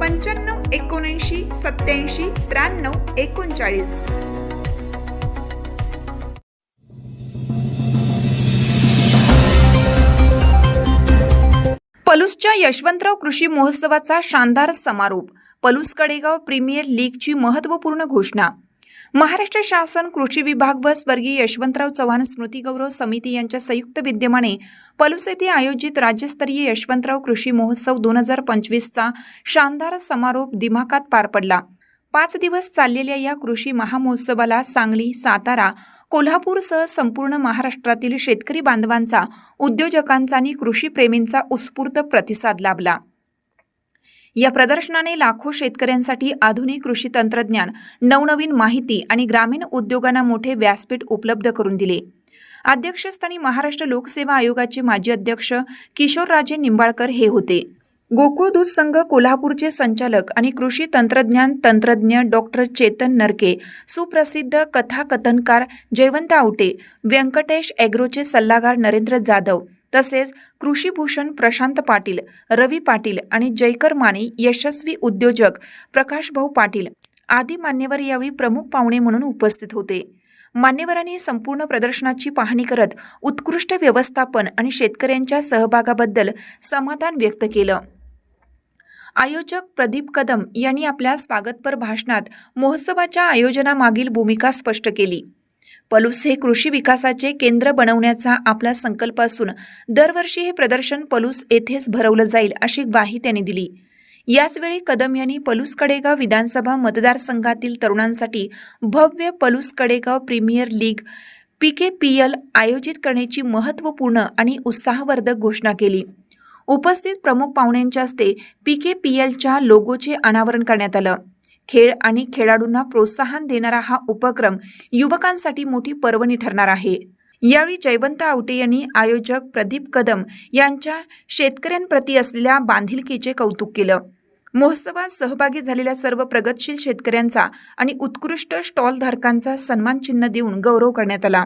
पंच्याण्णव एकोणऐंशी सत्याऐंशी त्र्याण्णव एकोणचाळीस. पलूसच्या यशवंतराव कृषी महोत्सवाचा शानदार समारोप पलूस कडेगाव प्रीमियर लीगची महत्त्वपूर्ण घोषणा महाराष्ट्र शासन कृषी विभाग व स्वर्गीय यशवंतराव चव्हाण स्मृती गौरव समिती यांच्या संयुक्त विद्यमाने पलूस येथे आयोजित राज्यस्तरीय यशवंतराव कृषी महोत्सव दोन हजार पंचवीसचा शानदार समारोप दिमाखात पार पडला. पाच दिवस चाललेल्या या कृषी महामहोत्सवाला सांगली सातारा कोल्हापूरसह संपूर्ण महाराष्ट्रातील शेतकरी बांधवांचा उद्योजकांचा आणि कृषीप्रेमींचा उत्स्फूर्त प्रतिसाद लाभला. या प्रदर्शनाने लाखो शेतकऱ्यांसाठी आधुनिक कृषी तंत्रज्ञान नवनवीन माहिती आणि ग्रामीण उद्योगांना मोठे व्यासपीठ उपलब्ध करून दिले. अध्यक्षस्थानी महाराष्ट्र लोकसेवा आयोगाचे माजी अध्यक्ष किशोरराजे निंबाळकर हे होते. गोकुळ दूध संघ कोल्हापूरचे संचालक आणि कृषी तंत्रज्ञान तंत्रज्ञ डॉक्टर चेतन नरके सुप्रसिद्ध कथाकथनकार जयवंत आवटे व्यंकटेश ॲग्रोचे सल्लागार नरेंद्र जाधव तसेच कृषीभूषण प्रशांत पाटील रवी पाटील आणि जयकर माने यशस्वी उद्योजक प्रकाशभाऊ पाटील आदी मान्यवर यावेळी प्रमुख पाहुणे म्हणून उपस्थित होते. मान्यवरांनी संपूर्ण प्रदर्शनाची पाहणी करत उत्कृष्ट व्यवस्थापन आणि शेतकऱ्यांच्या सहभागाबद्दल समाधान व्यक्त केलं. आयोजक प्रदीप कदम यांनी आपल्या स्वागतपर भाषणात महोत्सवाच्या आयोजनामागील भूमिका स्पष्ट केली. पलूस हे कृषी विकासाचे केंद्र बनवण्याचा आपला संकल्प असून दरवर्षी हे प्रदर्शन पलूस येथेच भरवलं जाईल अशी ग्वाही त्यांनी दिली. याचवेळी कदम यांनी पलूस कडेगाव विधानसभा मतदारसंघातील तरुणांसाठी भव्य Palus Kadegaon premier league P K P L आयोजित करण्याची महत्त्वपूर्ण आणि उत्साहवर्धक घोषणा केली. उपस्थित प्रमुख पाहुण्यांच्या हस्ते पी के पी एलच्या लोगोचे अनावरण करण्यात आलं. खेळ आणि खेळाडूंना प्रोत्साहन देणारा हा उपक्रम युवकांसाठी मोठी पर्वणी ठरणार आहे. यावेळी जयवंत आवटे यांनी आयोजक प्रदीप कदम यांच्या शेतकऱ्यांप्रती असलेल्या बांधिलकीचे कौतुक केलं. महोत्सवात सहभागी झालेल्या सर्व प्रगतशील शेतकऱ्यांचा आणि उत्कृष्ट स्टॉलधारकांचा सन्मानचिन्ह देऊन गौरव करण्यात आला.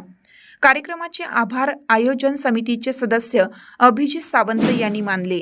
कार्यक्रमाचे आभार आयोजन समितीचे सदस्य अभिजित सावंत यांनी मानले.